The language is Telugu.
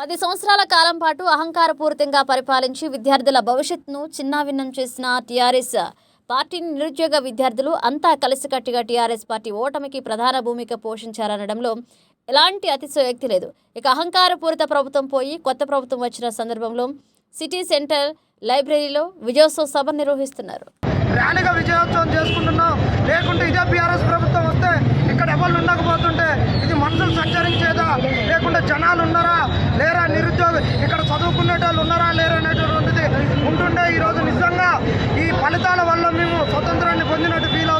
పది సంవత్సరాల కాలం పాటు అహంకారపూరితంగా పరిపాలించి విద్యార్థుల భవిష్యత్తును చిన్నాభిన్నం చేసిన టీఆర్ఎస్ పార్టీని నిరుద్యోగ విద్యార్థులు అంతా కలిసికట్టుగా టీఆర్ఎస్ పార్టీ ఓటమికి ప్రధాన భూమిక పోషించారనడంలో ఎలాంటి అతిశయోక్తి లేదు. ఇక అహంకారపూరిత ప్రభుత్వం పోయి కొత్త ప్రభుత్వం వచ్చిన సందర్భంలో సిటీ సెంటర్ లైబ్రరీలో విజయోత్సవ సభ నిర్వహిస్తున్నారు. విజయోత్సవం లేకుండా జనాలు ఉన్నారా లేరా? నిరుద్యోగ ఇక్కడ చదువుకునే వాళ్ళు ఉన్నారా లేరా అనేటటువంటిది ఉంటుండే ఈరోజు నిజంగా ఈ ఫలితాల వల్ల మేము స్వతంత్రాన్ని పొందినట్టు ఫీల్